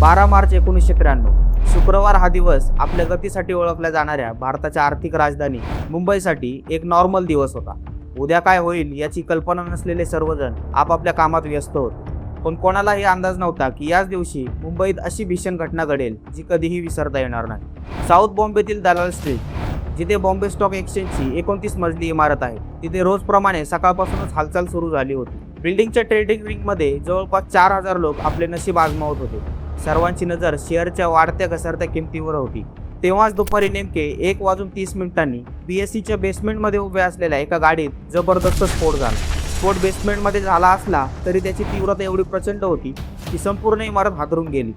बारा मार्च एकोणीसशे त्र्याण्णव. शुक्रवार हा दिवस आपल्या गतीसाठी ओळखल्या जाणाऱ्या भारताच्या आर्थिक राजधानी मुंबईसाठी एक नॉर्मल दिवस होता. उद्या काय होईल याची कल्पना नसलेले सर्वजण आपापल्या कामात व्यस्त होते. पण कोणालाही अंदाज नव्हता की याच दिवशी मुंबईत अशी भीषण घटना घडेल जी कधीही विसरता येणार नाही. साऊथ बॉम्बेतील दलाल स्ट्रीट जिथे बॉम्बे स्टॉक एक्सचेंजची एकोणतीस मजली इमारत आहे तिथे रोजप्रमाणे सकाळपासूनच हालचाल सुरू झाली होती. बिल्डिंगच्या ट्रेडिंग रिंगमध्ये जवळपास चार हजार लोक आपले नशीब आजमावत होते. सर्वांची नजर शेअरच्या वाढत्या घसरत्या किमतीवर होती. तेव्हाच दुपारी नेमके एक वाजून तीस मिनिटांनी बी एस सीच्या बेसमेंटमध्ये उभ्या असलेल्या एका गाडीत जबरदस्त स्फोट झाला. स्फोट बेसमेंटमध्ये झाला असला तरी त्याची तीव्रता एवढी प्रचंड होती की संपूर्ण इमारत हादरून गेली.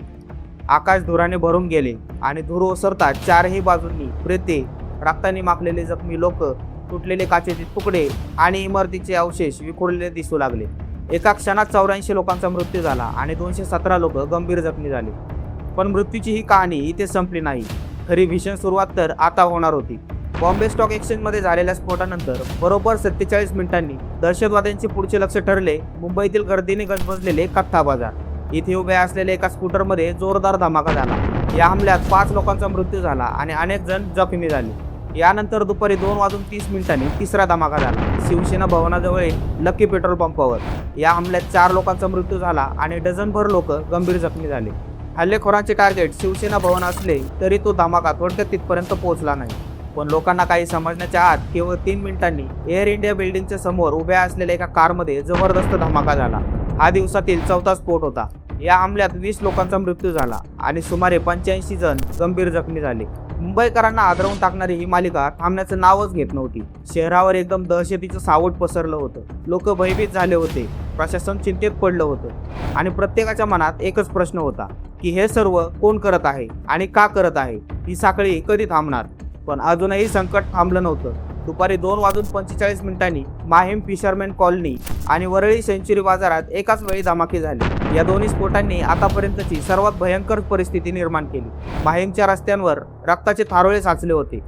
आकाश धुराने भरून गेले आणि धूर ओसरता चारही बाजूंनी प्रेते रक्ताने माखलेले जखमी लोक तुटलेले काचेचे तुकडे आणि इमारतीचे अवशेष विखुरलेले दिसू लागले. एका क्षणात चौऱ्याऐंशी लोकांचा मृत्यू झाला आणि दोनशे सतरा लोक गंभीर जखमी झाले. पण मृत्यूची ही कहाणी इथे संपली नाही. खरी भीषण सुरुवात तर आता होणार होती. बॉम्बे स्टॉक एक्सचेंजमध्ये झालेल्या स्फोटानंतर बरोबर सत्तेचाळीस मिनिटांनी दहशतवाद्यांचे पुढचे लक्ष ठरले मुंबईतील गर्दीने गजबजलेले कथ्था बाजार. इथे उभ्या असलेल्या एका स्कूटरमध्ये जोरदार धमाका झाला. या हमल्यात पाच लोकांचा मृत्यू झाला आणि अनेक जण जखमी झाले. यानंतर दुपारी दोन वाजून तीस मिनिटांनी तिसरा धमाका झाला. शिवसेना भवनाजवळ लकी पेट्रोल पंपावर. या हमल्यात चार लोकांचा मृत्यू झाला आणि डझनभर लोक गंभीर जखमी झाले. हल्लेखोरांचे टार्गेट शिवसेना भवन असले तरी तो धमाका थोडक्यात तिथपर्यंत पोहोचला नाही. पण लोकांना काही समजण्याच्या आत केवळ तीन मिनिटांनी एअर इंडिया बिल्डिंगच्या समोर उभ्या असलेल्या एका कारमध्ये जबरदस्त धमाका झाला. हा दिवसातील चौथा स्फोट होता. या हमल्यात वीस लोकांचा मृत्यू झाला आणि सुमारे पंच्याऐंशी जण गंभीर जखमी झाले. मुंबईकरांना आदरवून टाकणारी ही मालिका थांबण्याचं नावच घेत नव्हती. शहरावर एकदम दहशतीचं सावट पसरलं होतं. लोक भयभीत झाले होते. प्रशासन चिंतेत पडलं होतं. आणि प्रत्येकाच्या मनात एकच प्रश्न होता की हे सर्व कोण करत आहे आणि का करत आहे? ही साखळी कधी थांबणार? पण अजूनही संकट थांबलं नव्हतं. दुपारी दोन वाजून पंचेचाळीस मिनिटांनी माहीम फिशरमॅन कॉलनी आणि वरळी सेंचुरी बाजारात एकाच वेळी धमाकी झाली. या दोन्ही स्फोटांनी आतापर्यंतची सर्वात भयंकर परिस्थिती निर्माण केली. माहीमच्या रस्त्यांवर रक्ताचे थारोळे साचले होते.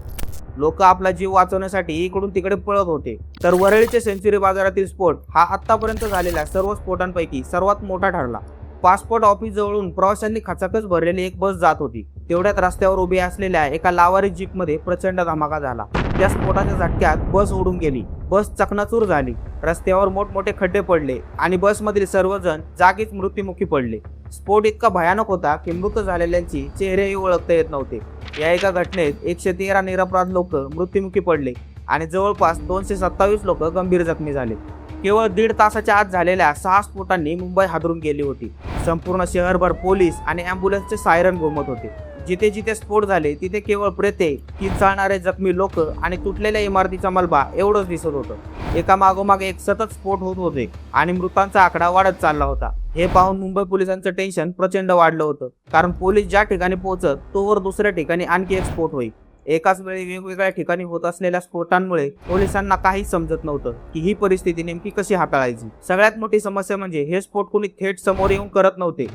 लोक आपला जीव वाचवण्यासाठी इकडून तिकडे पळत होते. तर वरळीचे सेंचुरी बाजारातील स्फोट हा आतापर्यंत झालेल्या सर्व स्फोटांपैकी सर्वात मोठा ठरला. पासपोर्ट ऑफिस जवळून प्रवाशांनी खचाखच भरलेली एक बस जात होती. तेवढ्यात रस्त्यावर उभी असलेल्या एका लावारी जीपमध्ये प्रचंड धमाका झाला. त्या स्फोटाच्या झटक्यात बस उडून गेली. बस चकनाचूर झाली. रस्त्यावर मोठमोठे खड्डे पडले आणि बसमधील सर्वजण जागीच मृत्युमुखी पडले. स्फोट इतका भयानक होता की मृत झालेल्यांची चेहरेही ओळखता येत नव्हते. या एका घटनेत एकशे तेरा निरपराध लोक मृत्युमुखी पडले आणि जवळपास दोनशे सत्तावीस लोक गंभीर जखमी झाले. केवळ दीड तासाच्या आत झालेल्या सहा स्फोटांनी मुंबई हादरून गेली होती. संपूर्ण शहरभर पोलीस आणि अँब्युलन्सचे सायरन घुमत होते. जिथे जिथे स्फोट झाले तिथे केवळ प्रेते की चालणारे जखमी लोक आणि तुटलेल्या इमारतीचा मलबा एवढंच दिसत होतं. एका मागोमाग एक सतत स्फोट होत होते आणि मृतांचा आकडा वाढत चालला होता. हे पाहून मुंबई पोलिसांचं टेन्शन प्रचंड वाढलं होतं. कारण पोलीस ज्या ठिकाणी पोहोचत तोवर दुसऱ्या ठिकाणी आणखी एक स्फोट होईल. एकाच वेळी वेगवेगळ्या ठिकाणी होत असलेल्या स्फोटांमुळे पोलिसांना काहीच समजत नव्हतं की ही परिस्थिती नेमकी कशी हाताळायची. सगळ्यात मोठी समस्या म्हणजे हे स्फोट कोणी थेट समोर येऊन करत नव्हते.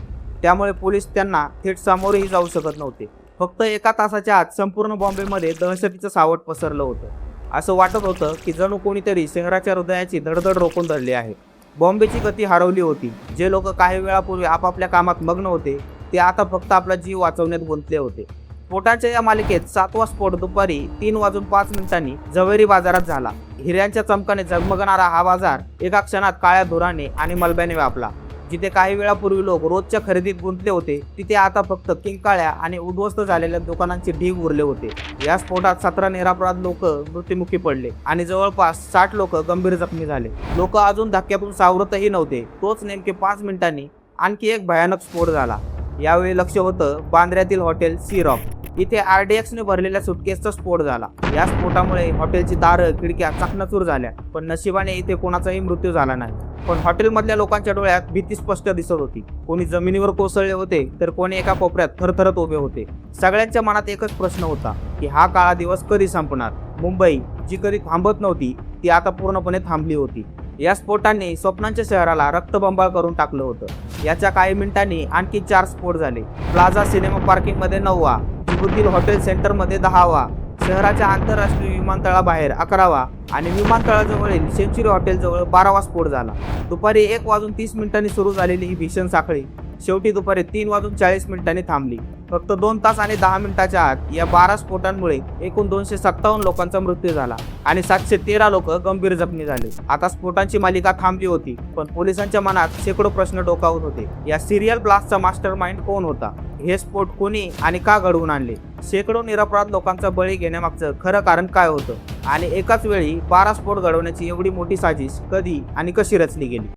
त्यामुळे पोलीस त्यांना थेट सामोरेही जाऊ शकत नव्हते. फक्त एका तासाच्या आत संपूर्ण बॉम्बेमध्ये दहशतीचं सावट पसरलं होतं. असं वाटत होतं की जणू कोणीतरी शहराच्या हृदयाची धडधड रोखून धरली आहे. बॉम्बेची गती हरवली होती. जे लोक काही वेळापूर्वी आपापल्या कामात मग्न होते ते आता फक्त आपला जीव वाचवण्यात गुंतले होते. स्फोटाच्या या मालिकेत सातवा स्फोट दुपारी तीन वाजून पाच मिनिटांनी जवेरी बाजारात झाला. हिऱ्यांच्या चमकाने झगमगणारा हा बाजार एका क्षणात काळ्या धुराने आणि मलब्याने व्यापला. जिथे काही वेळापूर्वी लोक रोजच्या खरेदीत गुंतले होते तिथे आता फक्त किंकाळ्या आणि उद्ध्वस्त झालेल्या दुकानांचे ढीग उरले होते. या स्फोटात सतरा निरापराध लोक मृत्युमुखी पडले आणि जवळपास साठ लोक गंभीर जखमी झाले. लोक अजून धक्क्यातून सावरतही नव्हते. तोच नेमके पाच मिनिटांनी आणखी एक भयानक स्फोट झाला. यावेळी लक्ष होतं बांद्र्यातील हॉटेल सी रॉक. इथे आरडीएक्सने भरलेल्या सुटकेसचा स्फोट झाला. या स्फोटामुळे हॉटेलची दारं खिडक्या चकनाचूर झाल्या. पण नशिबाने इथे कोणाचाही मृत्यू झाला नाही. पण हॉटेलमधल्या लोकांच्या डोळ्यात भीती स्पष्ट दिसत होती. कोणी जमिनीवर कोसळले होते तर कोणी एका कोपऱ्यात थरथरत उभे होते. सगळ्यांच्या मनात एकच प्रश्न होता की हा काळा दिवस कधी संपणार? मुंबई जी कधी थांबत नव्हती ती आता पूर्णपणे थांबली होती. या स्फोटांनी स्वप्नांच्या शहराला रक्तबंबाळ करून टाकलं होतं. याच्या काही मिनिटांनी आणखी चार स्फोट झाले. प्लाझा सिनेमा पार्किंगमध्ये नववा नागपूरतील हॉटेल सेंटरमध्ये दहावा शहराच्या आंतरराष्ट्रीय विमानतळाबाहेर अकरावा आणि विमानतळाजवळील सेंचुरी हॉटेलजवळ बारावा स्फोट झाला. दुपारी एक वाजून तीस मिनिटांनी सुरू झालेली ही भीषण साखळी शेवटी दुपारी तीन वाजून चाळीस मिनिटांनी थांबली. फक्त दोन तास आणि दहा मिनिटाच्या आत या बारा स्फोटांमुळे एकूण दोनशे सत्तावन्न लोकांचा मृत्यू झाला आणि सातशे तेरा लोक गंभीर जखमी झाले. आता स्फोटांची मालिका थांबली होती पण पोलिसांच्या मनात शेकडो प्रश्न डोकावत होते. या सिरियल ब्लास्टचा मास्टर माइंड कोण होता? हे स्फोट कोणी आणि का घडवून आणले? शेकडो निरपराध लोकांचा बळी घेण्यामागचं खरं कारण काय होतं? आणि एकाच वेळी बारा स्फोट घडवण्याची एवढी मोठी साजिश कधी आणि कशी रचली गेली?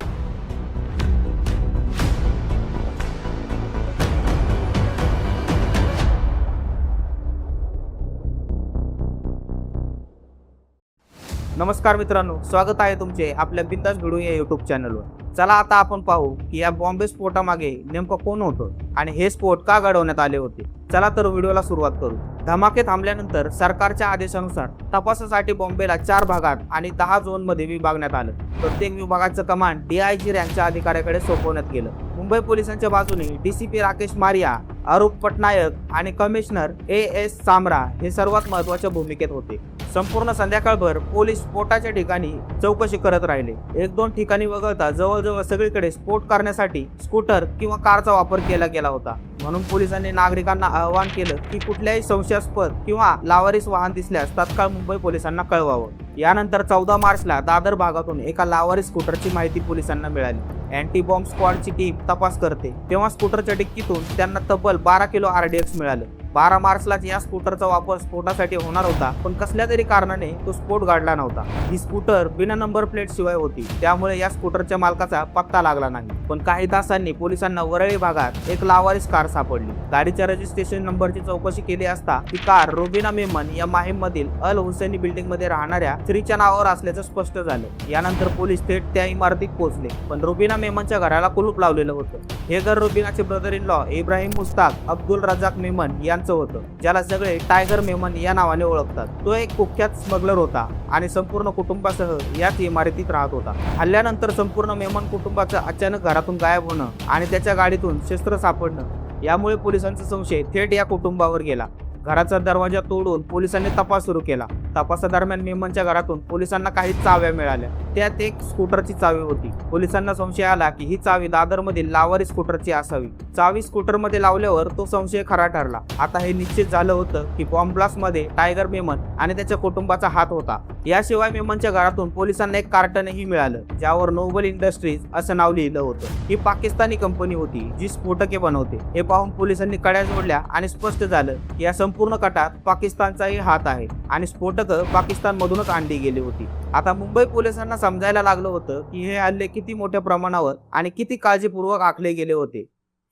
नमस्कार मित्रांनो स्वागत आहे तुमचे आपल्या बिंदास व्हिडिओ या युट्यूब चॅनलवर चला आता आपण पाहू की या बॉम्बे स्फोटामागे नेमकं कोण होतं आणि हे स्फोट का घडवण्यात आले होते? चला तर व्हिडिओला सुरुवात करू. धमाके थांबल्यानंतर सरकारच्या आदेशानुसार तपासासाठी बॉम्बेला चार भागात आणि दहा झोनमध्ये विभागण्यात आलं. प्रत्येक विभागाचं कमांड डीआयजी रँकच्या अधिकाऱ्याकडे सोपवण्यात गेलं. मुंबई पोलिसांच्या बाजूने डीसीपी राकेश मारिया अरूप पटनायक आणि कमिशनर ए एस सामरा हे सर्वात महत्त्वाच्या भूमिकेत होते. संपूर्ण संध्याकाळभर पोलीस स्फोटाच्या ठिकाणी चौकशी करत राहिले. एक दोन ठिकाणी वगळता जवळजवळ सगळीकडे स्फोट करण्यासाठी स्कूटर किंवा कारचा वापर केला गेला होता. म्हणून पोलिसांनी नागरिकांना आवाहन केलं की कुठल्याही संशयास्पद किंवा लावारीस वाहन दिसल्यास तात्काळ मुंबई पोलिसांना कळवावं. यानंतर चौदा मार्चला दादर भागातून एका लावारी स्कूटरची माहिती पोलिसांना मिळाली. अँटी बॉम्ब स्क्वॉडची टीम तपास करते. तेव्हा स्कूटरच्या डिक्कीतून त्यांना तब्बल बारा किलो आरडीएक्स मिळालं. बारा मार्चलाच या स्कूटरचा वापर स्फोटासाठी होणार होता पण कसल्या तरी कारणाने तो स्फोट घडला नव्हता. ही स्कूटर बिना नंबर प्लेट शिवाय होती. त्यामुळे या स्कूटरच्या मालकाचा पत्ता लागला नाही. पण काही तासांनी पोलिसांना वरळी भागात एक लावारीस कार सापडली. गाडीच्या रजिस्ट्रेशन नंबरची चौकशी केली असता ती कार रोबिना मेमन या माहीम मधील अल हुसैनी बिल्डिंगमध्ये राहणाऱ्या स्त्रीच्या नावावर असल्याचं स्पष्ट झालं. यानंतर पोलीस थेट त्या इमारतीत पोहोचले. पण रुबिना मेमनच्या घराला कुलूप लावलेलं होतं. हे घर रुबिनाचे brother in law Ibrahim Mushtaq Abdul Razak Memon यांचं होतं ज्याला सगळे टायगर मेमन या नावाने ओळखतात. तो एक कुख्यात स्मगलर होता आणि संपूर्ण कुटुंबासह याच इमारतीत राहत होता. हल्ल्यानंतर संपूर्ण मेमन कुटुंबाचं अचानक घरातून गायब होणं आणि त्याच्या गाडीतून शस्त्र सापडणं यामुळे पोलिसांचा संशय थेट या कुटुंबावर गेला. घराचा दरवाजा तोडून पोलिसांनी तपास सुरू केला. तपासादरम्यान मेमनच्या घरातून पोलिसांना काही चाव्या मिळाल्या. त्यात एक स्कूटरची चावी होती. पोलिसांना संशय आला की ही चावी दादरमधील लावारी स्कूटरची असावी. चावी स्कूटरमध्ये लावल्यावर तो संशय खरा ठरला. आता हे निश्चित झालं होतं की बॉम्ब टायगर मेमन आणि त्याच्या कुटुंबाचा हात होता. याशिवाय मेमनच्या घरातून पोलिसांना एक कार्टनही मिळालं ज्यावर नोबल इंडस्ट्रीज असं नाव लिहिलं होतं. ही पाकिस्तानी कंपनी होती जी स्फोटके बनवते. हे पाहून पोलिसांनी कड्या जोडल्या आणि स्पष्ट झालं की या संपूर्ण कटात पाकिस्तानचाही हात आहे आणि स्फोटकं पाकिस्तान मधूनच आणली गेली होती. आता मुंबई पोलिसांना समजायला लागलं होतं की हे हल्ले किती मोठ्या प्रमाणावर आणि किती काळजीपूर्वक आखले गेले होते.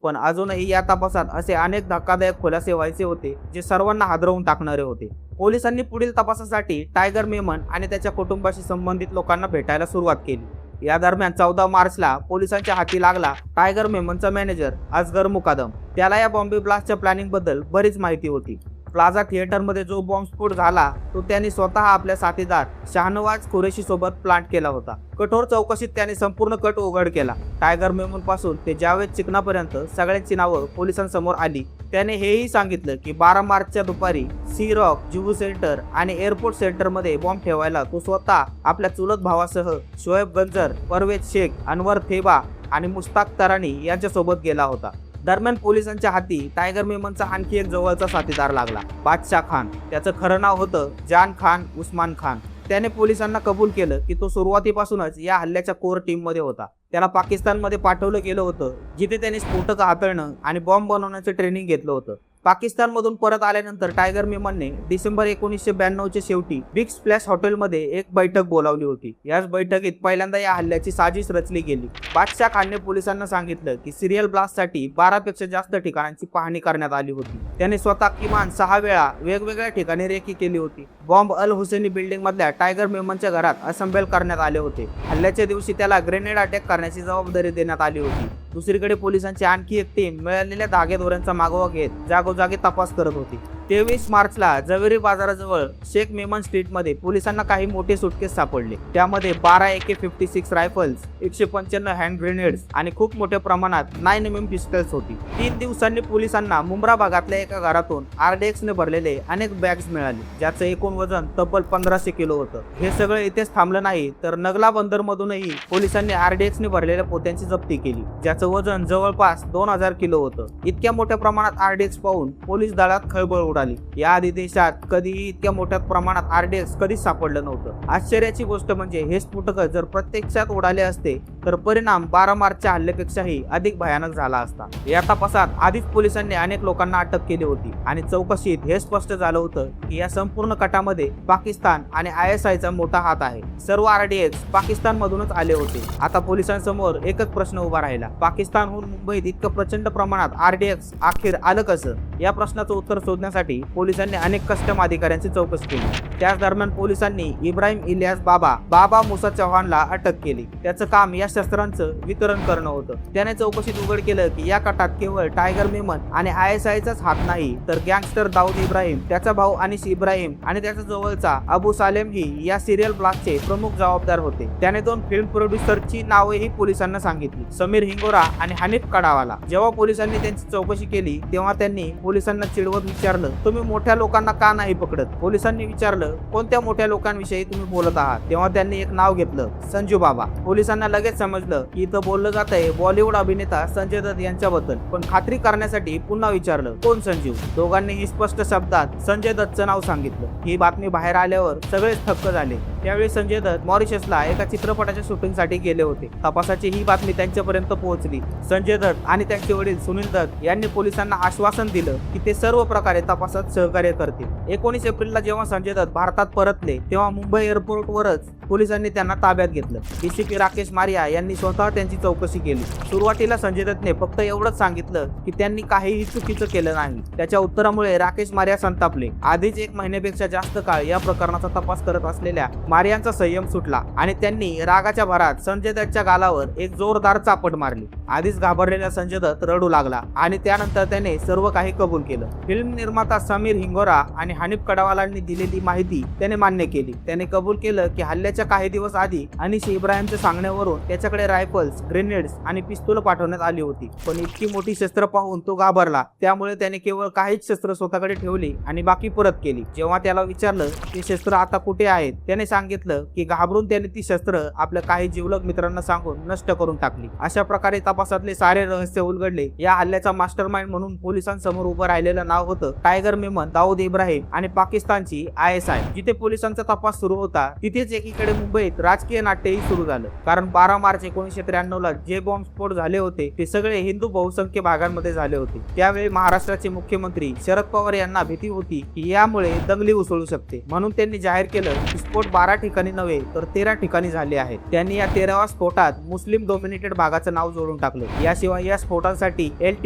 पण अजूनही या तपासात असे अनेक धक्कादायक खुलासे व्हायचे होते जे सर्वांना हादरवून टाकणारे होते. पोलिसांनी पुढील तपासासाठी टायगर मेमन आणि त्याच्या कुटुंबाशी संबंधित लोकांना भेटायला सुरुवात केली. या दरम्यान चौदा मार्चला पोलिसांच्या हाती लागला टायगर मेमनचा मॅनेजर असगर मुकादम. त्याला या बॉम्बे ब्लास्टच्या प्लॅनिंगबद्दल बरीच माहिती होती. प्लाझा थिएटरमध्ये जो बॉम्बस्फोट झाला तो त्यांनी स्वतः आपल्या साथीदार शहानवाज कुरेशी सोबत प्लांट केला होता. कठोर चौकशीत त्याने संपूर्ण कट उघड केला. टायगर मेमून पासून ते जावेद चिकनापर्यंत सगळ्यांची नावं पोलिसांसमोर आली त्याने हेही सांगितलं की बारा मार्चच्या दुपारी सी रॉक जुहू सेंटर आणि एअरपोर्ट सेंटरमध्ये बॉम्ब ठेवायला तो स्वतः आपल्या चुलत भावासह शोएब गंजर परवेज शेख अनवर थेबा आणि मुस्ताक तरानी यांच्यासोबत गेला होता. दरम्यान पोलिसांच्या हाती टायगर मेमनचा आणखी एक जवळचा साथीदार लागला बादशाह खान. त्याचं खरं नाव होतं जान खान उस्मान खान. त्याने पोलिसांना कबूल केलं की तो सुरुवातीपासूनच या हल्ल्याच्या कोर टीममध्ये होता. त्याला पाकिस्तानमध्ये पाठवलं गेलं होतं जिथे त्याने स्फोटक हाताळणं आणि बॉम्ब बनवण्याचं ट्रेनिंग घेतलं होतं. पाकिस्तानमधून परत आल्यानंतर टायगर मेमनने डिसेंबर एकोणीसशे ब्याण्णवच्या शेवटी बिग स्प्लॅश हॉटेलमध्ये एक बैठक बोलावली होती. याच बैठकीत पहिल्यांदा या हल्ल्याची साजिश रचली गेली. बादशाह खानने पोलिसांना सांगितलं की सिरियल ब्लास्टसाठी बारापेक्षा जास्त ठिकाणांची पाहणी करण्यात आली होती. त्याने स्वतः किमान सहा वेळा वेगवेगळ्या ठिकाणी रेकी केली होती. बॉम्ब अल हुसेनी बिल्डिंग मधल्या टायगर मेमनच्या घरात असंबेल करण्यात आले होते. हल्ल्याच्या दिवशी त्याला ग्रेनेड अटॅक करण्याची जबाबदारी देण्यात आली होती. दुसरीकडे पोलिसांची आणखी एक टीम मिळालेल्या धागेदोऱ्यांचा मागोवा घेत जागोजागी तपास करत होती. तेवीस मार्चला जवेरी बाजाराजवळ शेख मेमन स्ट्रीटमध्ये पोलिसांना काही मोठे सुटकेस सापडले. त्यामध्ये बारा एके फिफ्टी सिक्स रायफल्स एकशे पंच्याण्णव हँड ग्रेनेड्स आणि खूप मोठ्या प्रमाणात नाईन एम एम पिस्टल्स होती. तीन दिवसांनी पोलिसांना मुंब्रा भागातल्या एका घरातून RDX भरलेले अनेक बॅग्स मिळाले ज्याचं एकूण वजन तब्बल पंधराशे किलो होतं. हे सगळं इथेच थांबलं नाही तर नगला बंदर मधूनही पोलिसांनी आरडीएक्सने भरलेल्या पोत्यांची जप्ती केली ज्याचं वजन जवळपास दोन हजार किलो होतं. इतक्या मोठ्या प्रमाणात आरडीएक्स पाहून पोलीस दलात खळबळ उडाली. या आधी देशात कधीही इतक्या मोठ्या प्रमाणात आरडीएक्स कधीच सापडलं नव्हतं. आश्चर्याची गोष्ट म्हणजे हे स्फोटक जर प्रत्यक्षात उडाले असते तर परिणाम बारा मार्चच्या हल्ल्यापेक्षाही अधिक भयानक झाला असता. या तपासात आधीच पोलिसांनी अनेक लोकांना अटक केली होती. आणि चौकशीत हे स्पष्ट झालं होतं की या संपूर्ण कटामध्ये पाकिस्तान आणि आय एस आयचा मोठा हात आहे. सर्व आरडीएक्स पाकिस्तान मधूनच आले होते. आता पोलिसांसमोर एकच प्रश्न उभा राहिला. पाकिस्तानहून मुंबईत इतकं प्रचंड प्रमाणात आरडीएक्स अखेर आलं कसं? या प्रश्नाचं उत्तर शोधण्यासाठी पोलिसांनी अनेक कस्टम अधिकाऱ्यांची चौकशी केली. त्याच दरम्यान पोलिसांनी इब्राहिम इलियास बाबा बाबा मुसा चव्हाणला अटक केली. त्याचं काम या शस्त्रांचं वितरण करणं होतं. त्याने चौकशीत उघड केलं की या कटात केवळ टायगर मेमन आणि आय एस आयचाच हात नाही तर गँगस्टर दाऊद इब्राहिम त्याचा भाऊ अनिश इब्राहिम आणि त्याचा जवळचा अबू सालेम ही या सिरियल ब्लास्टचे प्रमुख जबाबदार होते. त्याने दोन फिल्म प्रोड्युसरची नावेही पोलिसांना सांगितली. समीर हिंगोरा आणि हनीफ कडावाला. जेव्हा पोलिसांनी त्यांची चौकशी केली तेव्हा त्यांनी पोलिसांना चिडवत विचारलं तुम्ही मोठ्या लोकांना का नाही पकडत? पोलिसांनी विचारलं कोणत्या मोठ्या लोकांविषयी तुम्ही बोलत आहात? तेव्हा त्यांनी एक नाव घेतलं संजू बाबा. पोलिसांना लगेच समजलं की इथं बोललं जात आहे बॉलिवूड अभिनेता संजय दत्त यांच्याबद्दल. पण खात्री करण्यासाठी पुन्हा विचारलं कोण संजीव दोघांनीही स्पष्ट शब्दात संजय दत्तचं नाव सांगितलं. ही बातमी बाहेर आल्यावर सगळेच थक्क झाले. त्यावेळी संजय दत्त मॉरिशसला एका चित्रपटाच्या शूटिंगसाठी गेले होते. तपासाची ही बातमी त्यांच्यापर्यंत पोहोचली. संजय दत्त आणि त्यांचे वडील सुनील दत्त यांनी पोलिसांना आश्वासन दिलं की ते सर्व प्रकारे तपास तपासात सहकार्य करतील. एकोणीस एप्रिलला जेव्हा संजय दत्त भारतात परतले तेव्हा मुंबई एअरपोर्टवरच पोलिसांनी त्यांना ताब्यात घेतलं. डीसीपी राकेश मारिया यांनी स्वतः त्यांची चौकशी केली. सुरुवातीला संजय दत्तने फक्त एवढंच सांगितलं की त्यांनी काहीही चुकीचं केलं नाही. त्याच्या उत्तरामुळे राकेश मारिया संतापले. आधीच एक महिन्यापेक्षा जास्त काळ या प्रकरणाचा तपास करत असलेल्या मारियांचा संयम सुटला आणि त्यांनी रागाच्या भरात संजय दत्तच्या गालावर एक जोरदार चापट मारली. आधीच घाबरलेला संजय दत्त रडू लागला आणि त्यानंतर त्याने सर्व काही कबूल केलं. फिल्म निर्माता समीर हिंगोरा आणि हनीफ कडावालांनी दिलेली माहिती त्याने मान्य केली. त्याने कबूल केलं की हल्ल्याच्या काही दिवस आधी अनिश इब्राहिमच्या सांगण्यावरून त्याच्याकडे रायफल्स ग्रेनेड्स आणि पिस्तूल पाठवण्यात आली होती. पण इतकी मोठी शस्त्र पाहून तो घाबरला. त्यामुळे त्याने केवळ काहीच शस्त्र स्वतःकडे ठेवली आणि बाकी परत केली. जेव्हा त्याला विचारलं की शस्त्र आता कुठे आहेत? त्याने सांगितलं की घाबरून त्याने ती शस्त्र आपल्या काही जिवलग मित्रांना सांगून नष्ट करून टाकली. अशा प्रकारे तपासातले सारे रहस्य उलगडले. या हल्ल्याचा मास्टर माइंड म्हणून पोलिसांसमोर उभं राहिलेलं नाव होतं टायगर मेमन दाऊद इब्राहिम आणि पाकिस्तानची आय एस आय. जिथे पोलिसांचा तपास सुरू होता तिथेच एकीकडे मुंबईत राजकीय नाट्यही सुरू झालं. कारण बारा मार्च एकोणीसशे त्र्याण्णव ला जे बॉम्ब स्फोट झाले होते ते सगळे हिंदू बहुसंख्य भागांमध्ये झाले होते. त्यावेळी महाराष्ट्राचे मुख्यमंत्री शरद पवार यांना भीती होती की यामुळे दंगली उसळू शकते. म्हणून त्यांनी जाहीर केलं की स्फोट बारा ठिकाणी नव्हे तर तेरा ठिकाणी झाले आहेत. त्यांनी या तेराव्या स्फोटात मुस्लिम डोमिनेटेड भागाचं नाव जोडून टाकलं. याशिवाय या स्फोटांसाठी एल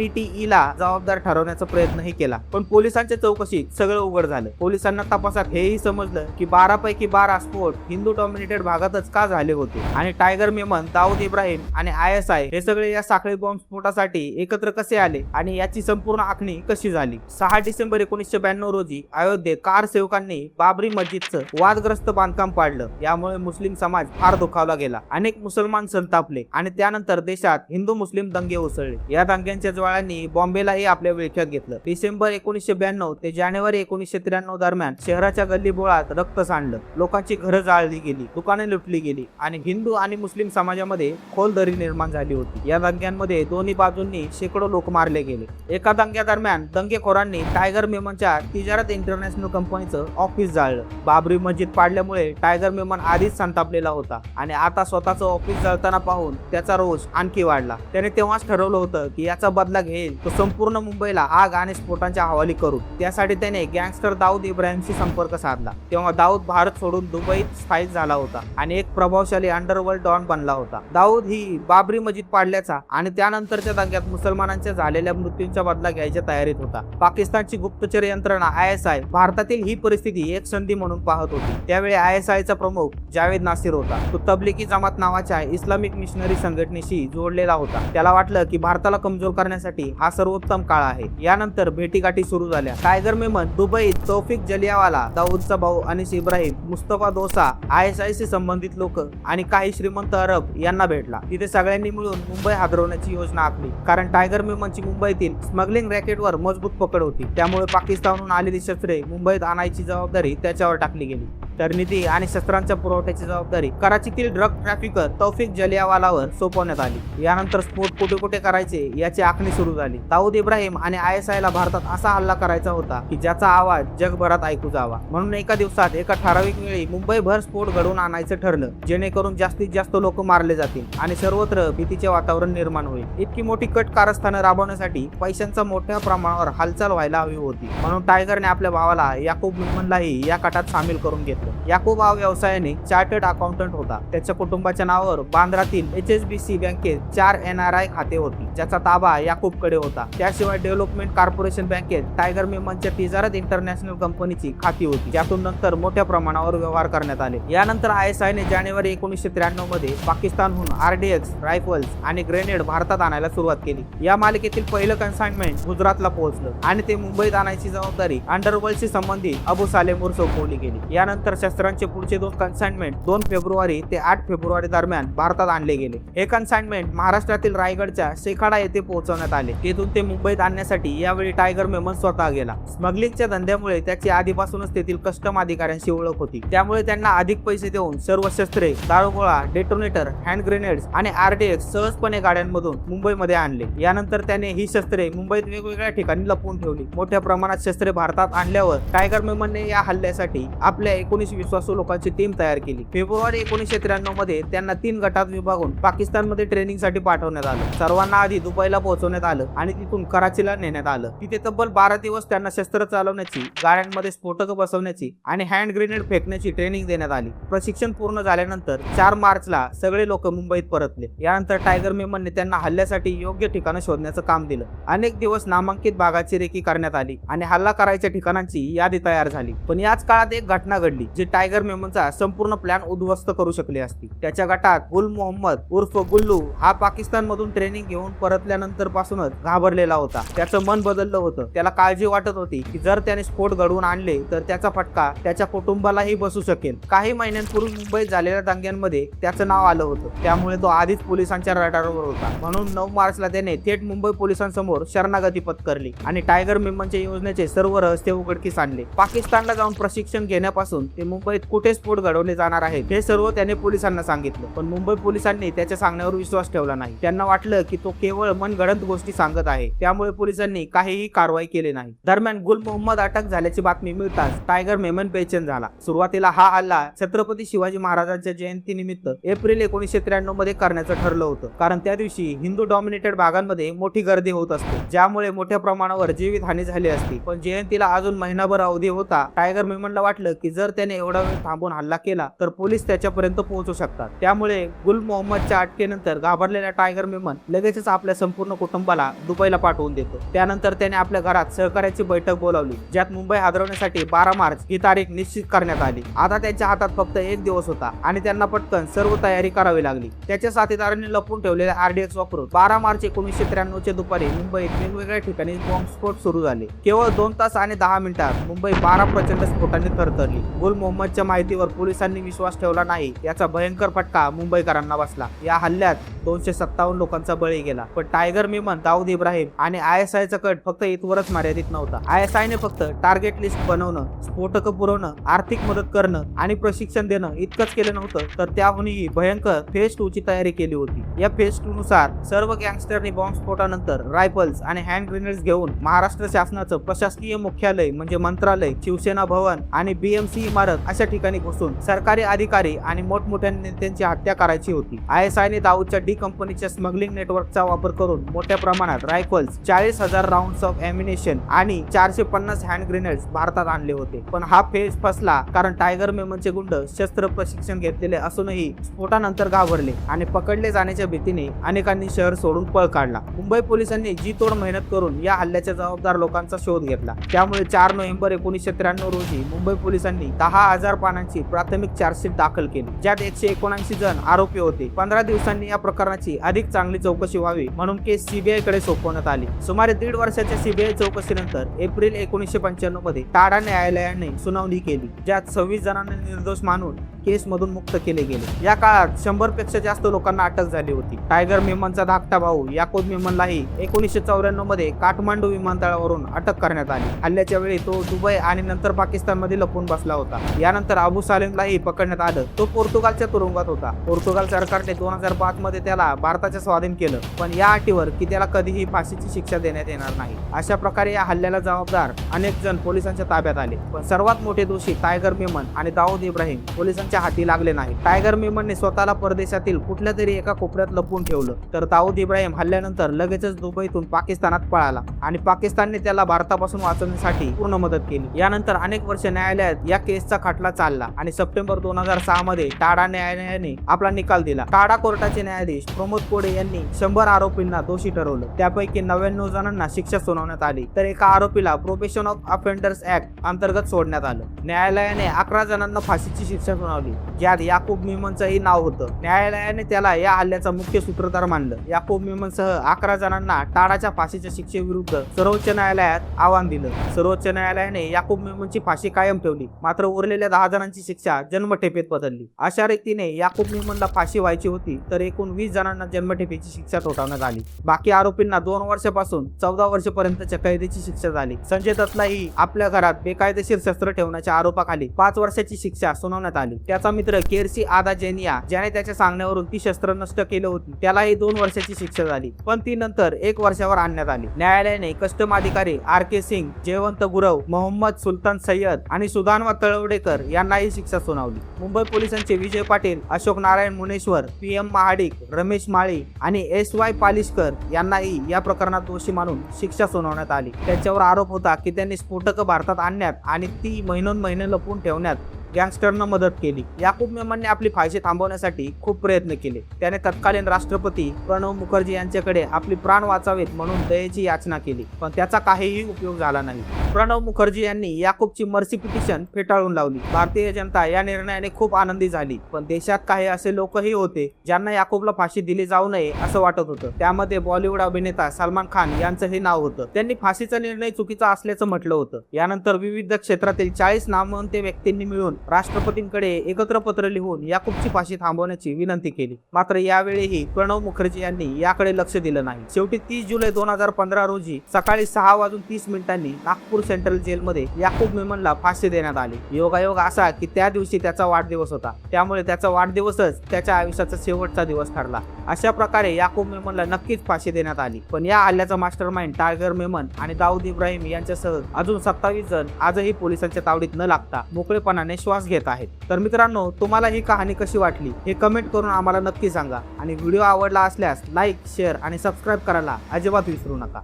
ला जबाबदार ठरवण्याचा प्रयत्नही केला. पण पोलिसांच्या चौकशीत सगळं उघड झालं. पोलिसांना तपासात हेही समजलं की बारा पैकी बारा स्फोट हिंदू डॉमिनेटेड भागातच का झाले होते? आणि टायगर मेमन दाऊद इब्राहिम आणि आय एस आय हे सगळे या साखळी बॉम्ब स्फोटासाठी एकत्र कसे आले आणि याची संपूर्ण आखणी कशी झाली? सहा डिसेंबर एकोणीसशे ब्याण्णव रोजी अयोध्येत कार सेवकांनी बाबरी मस्जिदचं वादग्रस्त बांधकाम पाडलं. यामुळे मुस्लिम समाज फार दुखावला गेला. अनेक मुसलमान संतापले आणि त्यानंतर देशात हिंदू मुस्लिम दंगे उसळले. या दंग्यांच्या ज्वाळांनी बॉम्बेलाही आपल्या विळख्यात घेतलं. डिसेंबर एकोणीसशे ब्याण्णव ते जानेवारी एकोणीसशे त्र्याण्णव दरम्यान शहराच्या गल्लीबोळात रक्त सांडलं. लोकांची घरं जाळली गेली दुकाने लुटली गेली आणि हिंदू आणि मुस्लिम समाजामध्ये खोल दरी निर्माण झाली होती. या दंग्यांमध्ये दोन्ही बाजूंनी शेकडो लोक मारले गेले. एका दंग्यादरम्यान दंगेखोरांनी टायगर मेमनच्या तिजारत इंटरनॅशनल कंपनीचं ऑफिस जाळलं. बाबरी मस्जिद पाडल्यामुळे टायगर मेमन आधीच संतापलेला होता आणि आता स्वतःचं ऑफिस जळताना पाहून त्याचा रोष आणखी वाढला. त्याने तेव्हाच ठरवलं होतं की याचा बदला घेईल. तो संपूर्ण मुंबईला आग आणि स्फोटांच्या हवाली करू त्यासाठी त्याने गँगस्टर दाऊद इब्राहिमशी संपर्क साधला. तेव्हा दाऊद भारत सोडून दुबईत स्थायिक झाला होता आणि एक प्रभावशाली अंडरवर्ल्ड डॉन बनला होता. दाऊद ही बाबरी मस्जिद पाडल्याचा आणि त्यानंतरच्या दंग्यात मुसलमानांच्या झालेल्या मृत्यूंचा बदला घ्यायच्या तयारीत होता. पाकिस्तानची गुप्तचर यंत्रणा आय एस आय भारतातील ही परिस्थिती एक संधी म्हणून पाहत होती. त्यावेळी आय एस आयचा प्रमुख जावेद नासिर होता. तो तबलिकी जमात नावाच्या इस्लामिक मिशनरी संघटनेशी जोडलेला होता. त्याला वाटलं की भारताला कमजोर करण्यासाठी हा सर्वोत्तम काळ आहे. यानंतर भेटीगाठी सुरू झाल्या. टायगर मेमन दुबईत तौफिक जलियावाला दाऊदचा भाऊ Anis Ibrahim Mustafa Dosa I S I C संबंधित लोक आणि काही श्रीमंत अरब यांना भेटला. तिथे सगळ्यांनी मिळून मुंबई हादरवण्याची योजना आखली. कारण टायगर मेमनची मुंबईतील स्मगलिंग रॅकेटवर मजबूत पकड होती. त्यामुळे पाकिस्तानहून आलेली शस्त्रे मुंबईत आणायची जबाबदारी त्याच्यावर टाकली गेली. तर निधी आणि शस्त्रांच्या पुरवठ्याची जबाबदारी कराचीतील ड्रग ट्रॅफिकर तौफिक जलियावालावर सोपवण्यात आली. यानंतर स्फोट कुठे कुठे करायचे याची आखणी सुरू झाली. दाऊद इब्राहिम आणि आय एस ला भारतात असा हल्ला करायचा होता की ज्याचा आवाज जगभरात ऐकू जावा. म्हणून एका दिवसात एका ठराविक वेळी मुंबईभर स्फोट घडवून आणायचं ठरलं जेणेकरून जास्तीत जास्त लोक मारले जातील आणि सर्वत्र भीतीचे वातावरण निर्माण होईल. इतकी मोठी कट कारस्थानं राबवण्यासाठी पैशांचा मोठ्या प्रमाणावर हालचाल व्हायला हवी होती. म्हणून टायगरने आपल्या भावाला याकूब मेमनलाही या कटात सामील करून घेतलं. याकूब हा व्यवसायाने चार्टर्ड अकाउंटंट होता. त्याच्या कुटुंबाच्या नावावर बांद्रातील एच एस बी सी बँकेत चार एन आर आय खाते होती ज्याचा ताबा याकूबकडे होता. त्याशिवाय डेव्हलपमेंट कॉर्पोरेशन बँकेत टायगर मेमनच्या तिजारत इंटरनॅशनल कंपनीची खाती होती. ज्यातून नंतर मोठ्या प्रमाणावर व्यवहार करण्यात आले. यानंतर आय एस आयने जानेवारी एकोणीसशे त्र्याण्णवमध्ये पाकिस्तानहून आरडीएक्स रायफल्स आणि ग्रेनेड भारतात आणायला सुरुवात केली. या मालिकेतील पहिलं कन्साइनमेंट गुजरातला पोहोचलं आणि ते मुंबईत आणायची जबाबदारी अंडरवर्ल्डशी संबंधित अबू सालेमवर सोपवली गेली यानंतर शस्त्रांचे पुढचे दोन कन्साइनमेंट दोन फेब्रुवारी ते आठ फेब्रुवारी दरम्यान भारतात आणले गेले. हे कन्साइनमेंट महाराष्ट्रातील रायगडच्या शेखाडा येथे पोहोचवण्यात आले. तेथून ते मुंबईत आणण्यासाठी यावेळी टायगर मेमन स्वतः गेला. स्मगलिंगच्या धंद्यामुळे त्याची आधीपासूनच तेथील कस्टम अधिकाऱ्यांशी ओळख होती. त्यामुळे त्यांना अधिक पैसे देऊन सर्व शस्त्रे दारुगोळा डेटोनेटर हँड ग्रेनेड्स आणि आरडीएक्स सहजपणे गाड्यांमधून मुंबईमध्ये आणले. यानंतर त्याने ही शस्त्रे मुंबईत वेगवेगळ्या ठिकाणी लपवून ठेवली. मोठ्या प्रमाणात शस्त्रे भारतात आणल्यावर टायगर मेमनने या हल्ल्यासाठी आपल्या एकोणीस विश्वासू लोकांची टीम तयार केली. फेब्रुवारी एकोणीसशे त्र्याण्णवमध्ये त्यांना तीन गटात विभागून पाकिस्तानमध्ये ट्रेनिंगसाठी पाठवण्यात आलं. सर्वांना आधी दुबईला पोहोचवण्यात आलं आणि तिथून कराचीला नेण्यात आलं. तिथे तब्बल बारा दिवस त्यांना शस्त्र चालवण्याची गाड्यांमध्ये स्फोटक बसवण्याची आणि हँड ग्रेनेड फेकण्याची ट्रेनिंग देण्यात आली. प्रशिक्षण पूर्ण झाल्यानंतर चार मार्चला सगळे लोक मुंबईत परतले. यानंतर टायगर मेमनने त्यांना हल्ल्यासाठी योग्य ठिकाणं शोधण्याचं काम दिलं. अनेक दिवस नामांकित भागाची रेकी करण्यात आली आणि हल्ला करायच्या ठिकाणांची यादी तयार झाली. पण याच काळात एक घटना घडली जी टायगर मेमनचा संपूर्ण प्लॅन उद्ध्वस्त करू शकली असती. त्याच्या गटात गुल मोहम्मद उर्फ गुल्लू हा पाकिस्तान मधून ट्रेनिंग घेऊन परतल्यानंतर पासूनच घाबरलेला होता. त्याचं मन बदललं होतं. त्याला काळजी वाटत होती की जर त्याने स्फोट घडवून आणले तर त्याचा फटका त्याच्या कुटुंबालाही बसू शकेल. काही महिन्यांपूर्वी मुंबईत झालेल्या दंग्यांमध्ये त्याचं नाव आलं होतं. त्यामुळे तो आधीच पोलिसांच्या रडारवर होता. म्हणून नऊ मार्चला त्याने थेट मुंबई पोलिसांसमोर शरणागती पत्करली आणि टायगर मेमनच्या योजनेचे सर्व रहस्य उघडकीस आणले. पाकिस्तानला जाऊन प्रशिक्षण घेण्यापासून ते मुंबईत कुठे स्फोट घडवले जाणार आहेत हे सर्व त्याने पोलिसांना सांगितलं. पण मुंबई पोलिसांनी त्याच्या सांगण्यावर विश्वास ठेवला नाही. त्यांना वाटलं की तो केवळ मनगडंत गोष्टी सांगत आहे. त्यामुळे पोलिसांनी काहीही कारवाई केली नाही. दरम्यान गुल मोहम्मद अटक झाल्याची बातमी मिळताच टायगर मेमन बेचैन झाला. सुरुवातीला हा हल्ला छत्रपती शिवाजी महाराजांच्या जयंतीनिमित्त एप्रिल एकोणीसशे त्र्याण्णवमध्ये करण्याचं ठरलं होतं. कारण त्या दिवशी हिंदू डॉमिनेटेड भागांमध्ये मोठी गर्दी होत असते ज्यामुळे मोठ्या प्रमाणावर जीवित हानी झाली असती. पण जयंतीला अजून महिनाभर अवधी होता टायगर मेमनला वाटलं की जर त्याने एवढा वेळ थांबून हल्ला केला तर पोलीस त्याच्यापर्यंत पोहोचू शकतात. त्यामुळे गुल मोहम्मदच्या अटकेनंतर घाबरलेला टायगर मेमन लगेचच आपल्या संपूर्ण कुटुंबाला दुबईला पाठवून देतो. त्यानंतर त्याने आपल्या घरात सहकार्याची बैठक बोलावली ज्यात मुंबई हादरवण्यासाठी बारा मार्च ही तारीख निश्चित करण्यात आली. आता त्यांच्या हातात फक्त एक दिवस होता आणि त्यांना पटकन सर्व तयारी करावी लागली. त्याच्या साथीदारांनी लपून ठेवलेले आरडीएक्स वापरून बारा मार्च एकोणीसशे त्र्याण्णवच्या दुपारी मुंबईत वेगवेगळ्या ठिकाणी बॉम्बस्फोट सुरू झाले. केवळ दोन तास आणि दहा मिनिटात मुंबई बारा प्रचंड स्फोटांनी थरथरली. गुल मोहम्मदच्या माहितीवर पोलिसांनी विश्वास ठेवला नाही याचा भयंकर फटका मुंबईकरांना बसला. या हल्ल्यात दोनशे सत्तावन्न लोकांचा बळी गेला. पण टायगर मेमन दाऊद इब्राहिम आणि आय एस आयचा कट फक्त इथवरच मर्यादित नव्हता. आय एस फक्त टार्गेट लिस्ट बनवणं स्फोटक पुरवणं आर्थिक मदत करणं आणि प्रशिक्षण देणं इतकंच केलं नव्हतं तर त्याहूनही भयंकर फेज टू ची तयारी केली होती. या फेज टू नुसार सर्व गँगस्टरनी बॉम्बस्फोटानंतर रायफल्स आणि हँड ग्रेनेड्स घेऊन महाराष्ट्र शासनाचं प्रशासकीय मुख्यालय म्हणजे मंत्रालय शिवसेना भवन आणि बीएमसी इमारत अशा ठिकाणी घुसून सरकारी अधिकारी आणि मोठमोठ्या नेत्यांची हत्या करायची होती. आय एस दाऊदच्या डी कंपनीच्या स्मगलिंग नेटवर्कचा वापर करून मोठ्या प्रमाणात रायफल्स चाळीस हजार राऊंड ऑफ एम्युनेशन आणि चारशे पन्नास हँड ग्रेनेड्स भारतात आणले होते. पण हा फेज फसला कारण टायगर मेमनचे गुंड शस्त्र प्रशिक्षण घेतलेले असूनही स्फोटानंतर घाबरले आणि पकडले जाण्याच्या भीतीने अनेकांनी शहर सोडून पळ काढला. मुंबई पोलिसांनी जी तोड मेहनत करून या हल्ल्याच्या जबाबदार लोकांचा शोध घेतला. त्यामुळे चार नोव्हेंबर एकोणीसशे त्र्याण्णव रोजी मुंबई पोलिसांनी दहा दहा हजार पानांची प्राथमिक चार्जशीट दाखल केली ज्यात एकशे एकोणऐंशी जण आरोपी होते. पंधरा दिवसांनी या प्रकरणाची अधिक चांगली चौकशी व्हावी म्हणून केस सीबीआयकडे सोपवण्यात आली. सुमारे दीड वर्षाच्या सीबीआय चौकशीनंतर एप्रिल एकोणीसशे पंच्याण्णवमध्ये टाडा न्यायालयाने सुनावणी केली ज्यात सव्वीस जणांना निर्दोष मानून केस मधून मुक्त केले गेले. या काळात शंभरपेक्षा जास्त लोकांना अटक झाली होती. टायगर मेमनचा धाकटा भाऊ याकुद मेमनलाही एकोणीसशे चौऱ्याण्णवमध्ये काठमांडू विमानतळावरून अटक करण्यात आली. हल्ल्याच्या वेळी तो दुबई आणि नंतर पाकिस्तानमध्ये लपून बसला होता. यानंतर अबू सालेमलाही पकडण्यात आलं. तो पोर्तुगालच्या तुरुंगात होता. पोर्तुगाल सरकारने दोन हजार पाच मध्ये त्याला भारताच्या स्वाधीन केलं पण या अटीवर की त्याला कधीही फाशीची शिक्षा देण्यात येणार नाही. अशा प्रकारे या हल्ल्याला जबाबदार अनेक जण पोलिसांच्या ताब्यात आले. पण सर्वात मोठे दोषी टायगर मेमन आणि दाऊद इब्राहिम पोलिसांच्या हाती लागले नाही टायगर मेमनने स्वतःला परदेशातील कुठल्या तरी एका कोपऱ्यात लपवून ठेवलं. तर दाऊद इब्राहिम हल्ल्यानंतर लगेचच दुबईतून पाकिस्तानात पळाला आणि पाकिस्तानने त्याला भारतापासून वाचवण्यासाठी पूर्ण मदत केली. यानंतर अनेक वर्ष न्यायालयात या केसचा खटला चालला आणि सप्टेंबर दोन हजार सहा मध्ये टाडा न्यायालयाने आपला निकाल दिला. टाडा कोर्टाचे न्यायाधीश प्रमोद कोडे यांनी शंभर आरोपींना दोषी ठरवलं. त्यापैकी नव्याण्णव जणांना शिक्षा सुनावण्यात आली. तर एका आरोपीला प्रोबेशन ऑफ अफेंडर्स ऍक्ट अंतर्गत सोडण्यात आलं. न्यायालयाने अकरा जणांना फाशीची शिक्षा सुनावली ज्यात याकूब मिमनचंही नाव होतं. न्यायालयाने त्याला या हल्ल्याचा मुख्य सूत्रधार मानलं. याकूब मेमनसह अकरा जणांना टाळाच्या फाशीच्या शिक्षेविरुद्ध सर्वोच्च न्यायालयात आव्हान दिलं. सर्वोच्च न्यायालयाने याकूब मेमनची फाशी कायम ठेवली मात्र उरलेल्या दहा जणांची शिक्षा जन्मठेपेत बदलली. अशा रीतीने याकूब मेमनला फाशी व्हायची होती तर एकूण वीस जणांना जन्मठेपेची शिक्षा ठोठावण्यात आली. बाकी आरोपींना दोन वर्षापासून चौदा वर्षपर्यंतच्या कैदेची शिक्षा झाली संजय दत्तलाही आपल्या घरात बेकायदेशीर शस्त्र ठेवण्याच्या आरोपाखाली पाच वर्षाची शिक्षा सुनावण्यात आली. त्याचा मित्र केरसी आदा जेनिया ज्याने त्याच्या सांगण्यावरून ती शस्त्र नष्ट केलं होती त्यालाही दोन वर्षाची शिक्षा झाली. पण ती नंतर एक वर्षावर आणण्यात आली. न्यायालयाने कस्टम अधिकारी आर के सिंग जयवंत गुरव मोहम्मद सुलतान सय्यद आणि सुधानवा तळवडेकर यांनाही शिक्षा सुनावली. मुंबई पोलिसांचे विजय पाटील अशोक नारायण मुनेश्वर पी एम महाडिक रमेश माळी आणि एस वाय पालिशकर यांनाही या प्रकरणात दोषी मानून शिक्षा सुनावण्यात आली. त्यांच्यावर आरोप होता की त्यांनी स्फोटकं भारतात आणण्यात आणि ती महिनोन महिने लपवून ठेवण्यात गँगस्टरनं मदत केली. याकूब मेमनने आपली फाशी थांबवण्यासाठी खूप प्रयत्न केले. त्याने तत्कालीन राष्ट्रपती प्रणव मुखर्जी यांच्याकडे आपली प्राण वाचावेत म्हणून दयेची याचना केली पण त्याचा काहीही उपयोग झाला नाही. प्रणव मुखर्जी यांनी याकूबची मर्सी पिटिशन फेटाळून लावली. भारतीय जनता या निर्णयाने खूप आनंदी झाली पण देशात काही असे लोकही होते ज्यांना याकूबला फाशी दिली जाऊ नये असं वाटत होतं. त्यामध्ये बॉलिवूड अभिनेता सलमान खान यांचंही नाव होतं. त्यांनी फाशीचा निर्णय चुकीचा असल्याचं म्हटलं होतं. यानंतर विविध क्षेत्रातील चाळीस नामवंत व्यक्तींनी मिळून राष्ट्रपतींकडे एकत्र पत्र लिहून याकूबची फाशी थांबवण्याची विनंती केली. मात्र यावेळीही प्रणव मुखर्जी यांनी याकडे लक्ष दिलं नाही. शेवटी तीस जुलै दोन हजार पंधरा रोजी सकाळी सहा वाजून तीस मिनिटांनी नागपूर सेंट्रल जेलमध्ये याकूब मेमनला फाशी देण्यात आली. योगायोग असा की त्या दिवशी त्याचा वाढदिवस होता. त्यामुळे त्याचा वाढदिवसच त्याच्या आयुष्याचा शेवटचा दिवस ठरला. अशा प्रकारे याकूब मेमनला नक्कीच फाशी देण्यात आली. पण या हल्ल्याचा मास्टर माइंड टायगर मेमन आणि दाऊद इब्राहिम यांच्यासह अजून सत्तावीस जण आजही पोलिसांच्या तावडीत न लागता मोकळेपणाने श्वास घेत आहेत. तर मित्रांनो तुम्हाला ही कहाणी कशी वाटली हे कमेंट करून आम्हाला नक्की सांगा. आणि व्हिडिओ आवडला असल्यास लाईक शेअर आणि सबस्क्राईब करायला अजिबात विसरू नका.